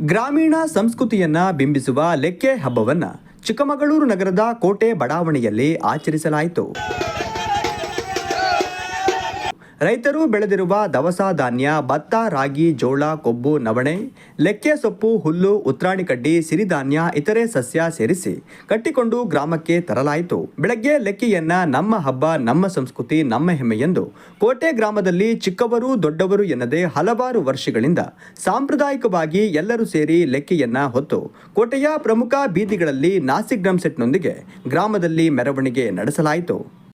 ಗ್ರಾಮೀಣ ಸಂಸ್ಕೃತಿಯನ್ನ ಬಿಂಬಿಸುವ ಲೆಕ್ಕೆ ಹಬ್ಬವನ್ನ ಚಿಕ್ಕಮಗಳೂರು ನಗರದ ಕೋಟೆ ಬಡಾವಣೆಯಲ್ಲಿ ಆಚರಿಸಲಾಯಿತು. ರೈತರು ಬೆಳೆದಿರುವ ದವಸ ಧಾನ್ಯ, ಭತ್ತ, ರಾಗಿ, ಜೋಳ, ಕೊಬ್ಬು, ನವಣೆ, ಲೆಕ್ಕೆ ಸೊಪ್ಪು, ಹುಲ್ಲು, ಉತ್ರಾಣಿ ಕಡ್ಡಿ, ಸಿರಿಧಾನ್ಯ, ಇತರೆ ಸಸ್ಯ ಸೇರಿಸಿ ಕಟ್ಟಿಕೊಂಡು ಗ್ರಾಮಕ್ಕೆ ತರಲಾಯಿತು. ಬೆಳಗ್ಗೆ ಲೆಕ್ಕೆಯನ್ನ ನಮ್ಮ ಹಬ್ಬ, ನಮ್ಮ ಸಂಸ್ಕೃತಿ, ನಮ್ಮ ಹೆಮ್ಮೆ ಎಂದು ಕೋಟೆ ಗ್ರಾಮದಲ್ಲಿ ಚಿಕ್ಕವರು ದೊಡ್ಡವರು ಎನ್ನದೆ ಹಲವಾರು ವರ್ಷಗಳಿಂದ ಸಾಂಪ್ರದಾಯಿಕವಾಗಿ ಎಲ್ಲರೂ ಸೇರಿ ಲೆಕ್ಕೆಯನ್ನ ಹೊತ್ತು ಕೋಟೆಯ ಪ್ರಮುಖ ಬೀದಿಗಳಲ್ಲಿ ನಾಸಿಕ್ ಡ್ರಮ್ಸೆಟ್ನೊಂದಿಗೆ ಗ್ರಾಮದಲ್ಲಿ ಮೆರವಣಿಗೆ ನಡೆಸಲಾಯಿತು.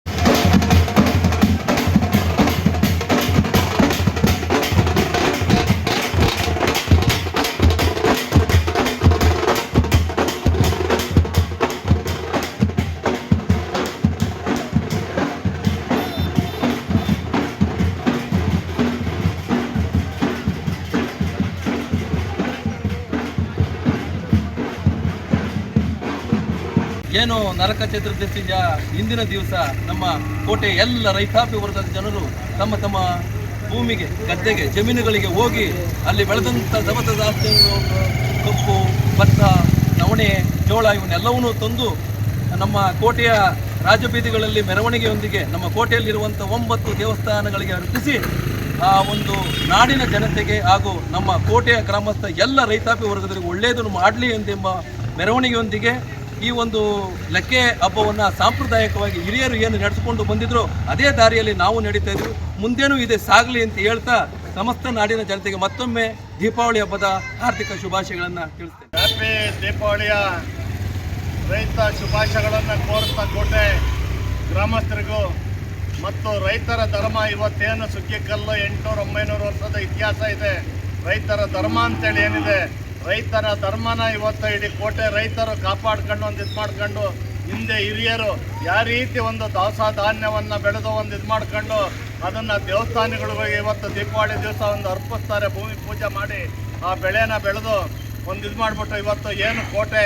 ಏನು ನರಕ ಚತುರ್ದಶಿಯ ಇಂದಿನ ದಿವಸ ನಮ್ಮ ಕೋಟೆ ಎಲ್ಲ ರೈತಾಪಿ ವರ್ಗದ ಜನರು ತಮ್ಮ ತಮ್ಮ ಭೂಮಿಗೆ, ಗದ್ದೆಗೆ, ಜಮೀನುಗಳಿಗೆ ಹೋಗಿ ಅಲ್ಲಿ ಬೆಳೆದಂಥ ದವಸ ಧಾನ್ಯಗಳು ಕಬ್ಬು ಭತ್ತ, ನವಣೆ, ಜೋಳ ಇವನ್ನೆಲ್ಲವನ್ನು ತಂದು ನಮ್ಮ ಕೋಟೆಯ ರಾಜಬೀದಿಗಳಲ್ಲಿ ಮೆರವಣಿಗೆಯೊಂದಿಗೆ ನಮ್ಮ ಕೋಟೆಯಲ್ಲಿರುವಂಥ ಒಂಬತ್ತು ದೇವಸ್ಥಾನಗಳಿಗೆ ಅರ್ಪಿಸಿ ಆ ಒಂದು ನಾಡಿನ ಜನತೆಗೆ ಹಾಗೂ ನಮ್ಮ ಕೋಟೆಯ ಗ್ರಾಮಸ್ಥ ಎಲ್ಲ ರೈತಾಪಿ ವರ್ಗದವರಿಗೆ ಒಳ್ಳೆಯದನ್ನು ಮಾಡಲಿ ಎಂದೆಂಬ ಮೆರವಣಿಗೆಯೊಂದಿಗೆ ಈ ಒಂದು ಲಕ್ಕೆ ಹಬ್ಬವನ್ನು ಸಾಂಪ್ರದಾಯಿಕವಾಗಿ ಹಿರಿಯರು ಏನು ನಡೆಸಿಕೊಂಡು ಬಂದಿದ್ರು ಅದೇ ದಾರಿಯಲ್ಲಿ ನಾವು ನಡೀತಾ ಇದ್ವಿ ಮುಂದೇನೂ ಇದೆ ಸಾಗಲಿ ಅಂತ ಹೇಳ್ತಾ ಸಮಸ್ತ ನಾಡಿನ ಜನತೆಗೆ ಮತ್ತೊಮ್ಮೆ ದೀಪಾವಳಿ ಹಬ್ಬದ ಹಾರ್ದಿಕ ಶುಭಾಶಯಗಳನ್ನು ತಿಳಿಸ್ತೇನೆ. ಹ್ಯಾಪಿ ದೀಪಾವಳಿಯ ರೈತ ಶುಭಾಶಯಗಳನ್ನು ಕೋರುತ್ತಾ ಕೋಟೆ ಗ್ರಾಮಸ್ಥರಿಗೂ ಮತ್ತು ರೈತರ ಧರ್ಮ ಇವತ್ತೇನು ಸುಗ್ಗಿಕಲ್ಲು ಎಂಟುನೂರು ಒಂಬೈನೂರು ವರ್ಷದ ಇತಿಹಾಸ ಇದೆ. ರೈತರ ಧರ್ಮ ಅಂತೇಳಿ ಏನಿದೆ? ರೈತರ ಧರ್ಮನ ಇವತ್ತು ಇಡೀ ಕೋಟೆ ರೈತರು ಕಾಪಾಡ್ಕೊಂಡು ಒಂದು ಇದು ಮಾಡ್ಕೊಂಡು, ಹಿಂದೆ ಹಿರಿಯರು ಯಾವ ರೀತಿ ಒಂದು ದವಸ ಧಾನ್ಯವನ್ನು ಬೆಳೆದು ಒಂದು ಇದು ಮಾಡ್ಕೊಂಡು ಅದನ್ನು ದೇವಸ್ಥಾನಗಳಿಗೆ ಇವತ್ತು ದೀಪಾವಳಿ ದಿವಸ ಒಂದು ಅರ್ಪಿಸ್ತಾರೆ, ಭೂಮಿ ಪೂಜೆ ಮಾಡಿ ಆ ಬೆಳೆನ ಬೆಳೆದು ಒಂದು ಇದು ಮಾಡಿಬಿಟ್ಟು ಇವತ್ತು ಏನು ಕೋಟೆ,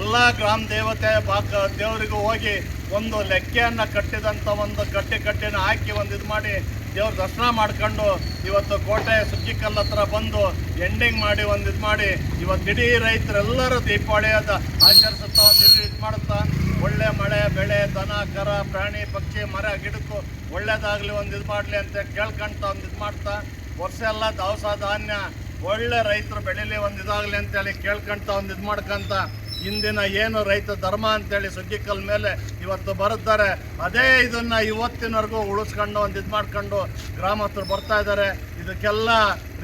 ಎಲ್ಲ ಗ್ರಾಮ ದೇವತೆ ಬಾಕ ದೇವರಿಗೂ ಹೋಗಿ ಒಂದು ಲೆಕ್ಕೆಯನ್ನು ಕಟ್ಟಿದಂಥ ಒಂದು ಕಟ್ಟಿ ಕಟ್ಟಿನ ಹಾಕಿ ಒಂದು ಇದು ಮಾಡಿ ದೇವ್ರ ದರ್ಶನ ಮಾಡ್ಕೊಂಡು ಇವತ್ತು ಕೋಟೆ ಸುಗ್ಗಿಕಲ್ ಹತ್ರ ಬಂದು ಎಂಡಿಂಗ್ ಮಾಡಿ ಒಂದು ಇದು ಮಾಡಿ ಇವತ್ತು ಇಡೀ ರೈತರೆಲ್ಲರೂ ದೀಪಾವಳಿ ಅದು ಆಚರಿಸುತ್ತಾ ಒಂದು ಇದು ಮಾಡುತ್ತಾ? ಒಳ್ಳೆ ಮಳೆ, ಬೆಳೆ, ದನ, ಕರ, ಪ್ರಾಣಿ, ಪಕ್ಷಿ, ಮರ, ಗಿಡಕ್ಕೂ ಒಳ್ಳೇದಾಗಲಿ ಒಂದು ಇದು ಮಾಡಲಿ ಅಂತ ಕೇಳ್ಕೊಂತ ಒಂದು ಇದು ಮಾಡ್ತಾ? ವರ್ಷ ಎಲ್ಲ ದವಸ ಧಾನ್ಯ ಒಳ್ಳೆ ರೈತರು ಬೆಳೀಲಿ ಒಂದು ಇದಾಗಲಿ ಅಂತೇಳಿ ಕೇಳ್ಕೊಂತ ಒಂದು ಇದು ಮಾಡ್ಕೊಂತ? ಇಂದಿನ ಏನು ರೈತ ಧರ್ಮ ಅಂತೇಳಿ ಸುಗ್ಗಿಕಲ್ ಮೇಲೆ ಇವತ್ತು ಬರುತ್ತಾರೆ ಅದೇ ಇದನ್ನ ಇವತ್ತಿನವರೆಗೂ ಉಳಿಸ್ಕೊಂಡು ಒಂದು ಇದು ಮಾಡ್ಕೊಂಡು ಗ್ರಾಮಸ್ಥರು ಬರ್ತಾ ಇದ್ದಾರೆ. ಇದಕ್ಕೆಲ್ಲ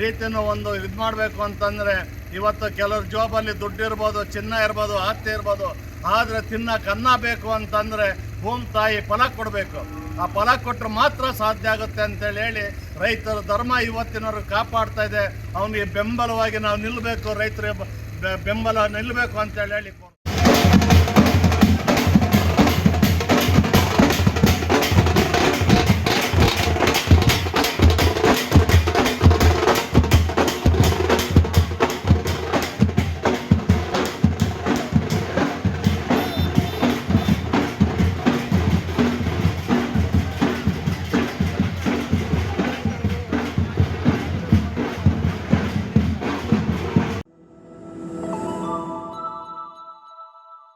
ರೀತಿನೂ ಒಂದು ಇದು ಮಾಡಬೇಕು ಅಂತಂದರೆ ಇವತ್ತು ಕೆಲವ್ರ ಜೋಬಲ್ಲಿ ದುಡ್ಡು ಇರ್ಬೋದು ಚಿನ್ನ ಇರ್ಬೋದು, ಆಸ್ತಿ ಇರ್ಬೋದು, ಆದರೆ ತಿನ್ನಕ್ಕೆ ಅನ್ನ ಬೇಕು ಅಂತಂದರೆ ಭೂಮಿ ತಾಯಿ ಫಲ ಕೊಡಬೇಕು. ಆ ಫಲ ಕೊಟ್ಟರೆ ಮಾತ್ರ ಸಾಧ್ಯ ಆಗುತ್ತೆ ಅಂತೇಳಿ ಹೇಳಿ ರೈತರ ಧರ್ಮ ಇವತ್ತಿನವರು ಕಾಪಾಡ್ತಾ ಇದೆ. ಅವನಿಗೆ ಬೆಂಬಲವಾಗಿ ನಾವು ನಿಲ್ಲಬೇಕು ರೈತರ ಬೆಂಬಲ ನಿಲ್ಲಬೇಕು ಅಂತ ಹೇಳಿ